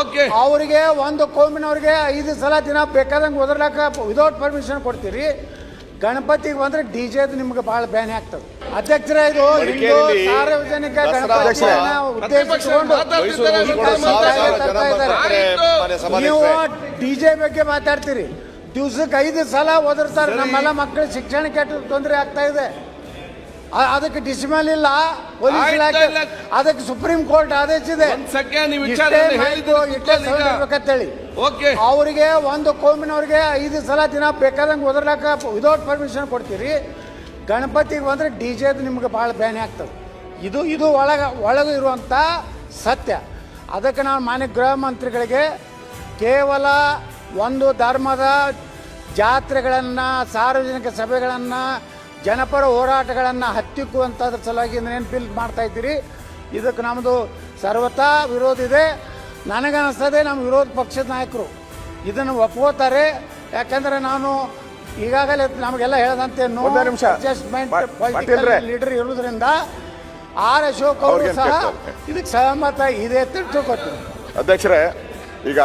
Okay ಅವರಿಗೆ ಒಂದು ಕೋಮಿನವ್ರಿಗೆ ಐದು ಸಲ ದಿನ ಬೇಕಾದಂಗೆ ಒದರ್ಲಾಕ ವಿದೌಟ್ ಪರ್ಮಿಷನ್ ಕೊಡ್ತೀರಿ. ಗಣಪತಿಗೆ ಬಂದ್ರೆ ಡಿ ಜೆದು ನಿಮ್ಗೆ ಭಾಳ ಬ್ಯಾನ್ ಆಗ್ತದೆ. ಅಧ್ಯಕ್ಷರೇ ಇದು ಹಿಂದೂ ಸಾರ್ವಜನಿಕ ಗಣಪತಿಯನ್ನ ಉದ್ದೇಶಿಸಿಕೊಂಡು ತರ್ತಾ ಇದ್ದಾರೆ. ನೀವು. ಡಿ ಜೆ ಬಗ್ಗೆ ಮಾತಾಡ್ತೀರಿ. ದಿವ್ಸಕ್ಕೆ ಐದು ಸಲ ಒದರ್ತಾರೆ. ನಮ್ಮೆಲ್ಲ ಮಕ್ಕಳು ಶಿಕ್ಷಣ ಕೆಟ್ಟ ತೊಂದರೆ ಆಗ್ತಾ ಇದೆ. ಅದಕ್ಕೆ ಡಿಸಿಮಲ್ ಇಲ್ಲ ಪೊಲೀಸ್ ಆಯ್ತು, ಇಲಾಖೆ ಇಲ್ಲ. ಅದಕ್ಕೆ ಸುಪ್ರೀಂ ಕೋರ್ಟ್ ಆದೇಶಿದೆ ಒಂದ್ ಸೆಕೆಂಡ್ ನೀವು ಇಷ್ಟೇ ವಿಚಾರವನ್ನು ಮಾಹಿತಿ, ಹೇಳಿದ್ರೆ ಇಷ್ಟೇ ಕೂತ್ಕೊಳ್ಳಿ ಈಗ. ಓಕೆ. ಅವರಿಗೆ ಒಂದು ಕೋಮಿನವ್ರಿಗೆ ಐದು ಸಲ ದಿನ ಬೇಕಾದಂಗೆ ಒದರ್ಲಾಕ ವಿದೌಟ್ ಪರ್ಮಿಷನ್ ಕೊಡ್ತೀರಿ. ಗಣಪತಿಗೆ ಬಂದ್ರೆ ಡಿ ಜೆದು ನಿಮ್ಗೆ ಭಾಳ ಬ್ಯಾನೆ ಆಗ್ತದೆ. ಇದು ಇದು ಒಳಗೆ ಒಳಗೆ ಇರುವಂಥ ಸತ್ಯ. ಅದಕ್ಕೆ ನಾವು ಮಾನ್ಯ ಗೃಹ ಮಂತ್ರಿಗಳಿಗೆ ಕೇವಲ ಒಂದು ಧರ್ಮದ ಜಾತ್ರೆಗಳನ್ನು ಸಾರ್ವಜನಿಕ ಸಭೆಗಳನ್ನು ಜನಪರ ಹೋರಾಟಗಳನ್ನು ಹತ್ತಿಕ್ಕುವಂಥದ್ರ ಸಲುವಾಗಿ ನೆನಪಿಲ್ ಮಾಡ್ತಾ ಇದ್ದೀರಿ? ಇದಕ್ಕೆ ನಮ್ಮದು ಸರ್ವತಾ ವಿರೋಧ ಇದೆ. ನನಗನ್ನಿಸ್ತದೆ ನಮ್ಮ ವಿರೋಧ ಪಕ್ಷದ ನಾಯಕರು ಇದನ್ನು ಒಪ್ಕೋತಾರೆ. ಯಾಕಂದ್ರೆ ನಾನು ಈಗಾಗಲೇ ನಮಗೆಲ್ಲ ಹೇಳದಂತೆ ನೋ. ಅಡ್ಜಸ್ಟ್ಮೆಂಟ್. ಲೀಡರ್ ಇರುವುದರಿಂದ ಆರ್ ಅಶೋಕ್ ಅವರು ಸಹ ಇದಕ್ಕೆ ಸಹಮತ ಇದೆ ಅಂತ ಅಧ್ಯಕ್ಷರೇ ಈಗ